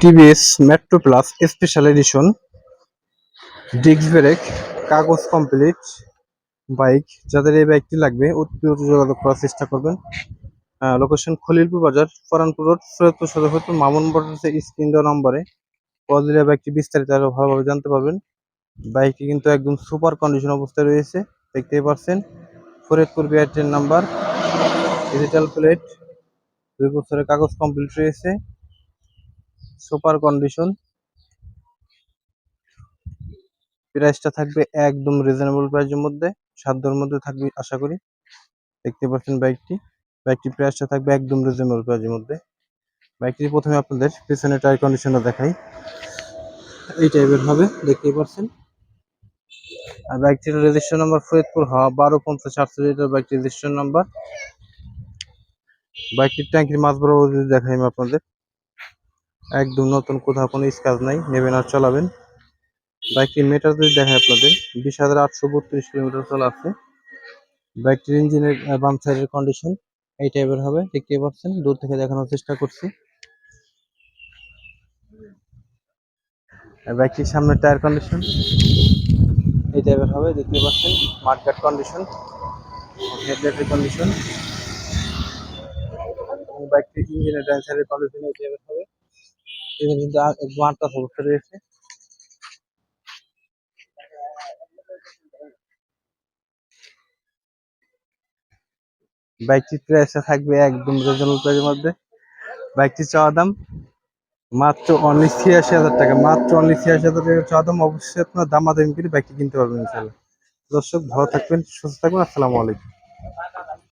TVS metro plus special edition disc brake কাগজ complete bike যাদের এই বাইকটি লাগবে, অতি যোগাযোগ করার চেষ্টা করবেন। লোকেশন খলিলপুর বাজার, ফরানপুর রোড, সৈয়দপুর সদর হয়তো মামুন মোটরসের স্ক্রিন দেওয়া নম্বরে কল দিলে বাইকটি বিস্তারিত আরও ভালোভাবে জানতে পারবেন। বাইকটি কিন্তু একদম সুপার কন্ডিশন অবস্থায় রয়েছে, দেখতেই পাচ্ছেন। ফরিদপুর বিআরটির নাম্বার ডিজিটাল প্লেট দুই বছরের কাগজ কমপ্লিট রয়েছে। Super condition. প্রাইসটা থাকবে একদম রিজনেবল প্রাইসের মধ্যে, সাধ্যর মধ্যে থাকবে, আশা করি। দেখতে পাচ্ছেন বাইকটি। বাইকটি প্রাইসটা থাকবে একদম রিজনেবল প্রাইসের মধ্যে। বাইকটি প্রথমে আপনাদের পিছনে টায়ার কন্ডিশনটা দেখাই। এই টাইপের হবে, দেখতেই পাচ্ছেন। আর বাইকটির রেজিস্ট্রেশন নাম্বার ফরিদপুর, হওয়া বারো পঞ্চাশ আটচল্লিশ বাইকটির রেজিস্ট্রেশন নাম্বার বাইকটির ট্যাঙ্কির মাছ বরাবর যদি দেখাই আমি আপনাদের। একদম নতুন কোথাও কোনো স্কাচ নাই, নেবেন আর চালাবেন। বাইকটির মিটার যদি দেখায় আপনাদের, বিশ হাজার আটশো বত্রিশ কিলোমিটার চলা আছে। বাইকটির ইঞ্জিনের বাম সাইডের কন্ডিশন এই টাইপের হবে দেখতে পাচ্ছেন, দূর থেকে দেখানোর চেষ্টা করছি। বাইকটির সামনের টায়ার কন্ডিশন এই টাইপের হবে দেখতে পাচ্ছেন মার্কেট কন্ডিশন হেডলাইটের কন্ডিশন বাইকটির ইঞ্জিনের ডান সাইডের কন্ডিশন এই টাইপের হবে। এখানে কিন্তু অবস্থা রয়েছে। বাইকটির প্রাইসটা থাকবে একদম রিজনেবল মধ্যে। বাইকটির চাওয়া দাম মাত্র ছিয়াশি হাজার টাকা। মাত্র অনলি ছিয়াশি হাজার টাকা চাওয়া দাম। অবশ্যই আপনার দাম আদায় করে বাইকটি কিনতে পারবেন ইনশাল্লাহ দর্শক, ভালো থাকবেন, সুস্থ থাকবেন। আসসালামু আলাইকুম।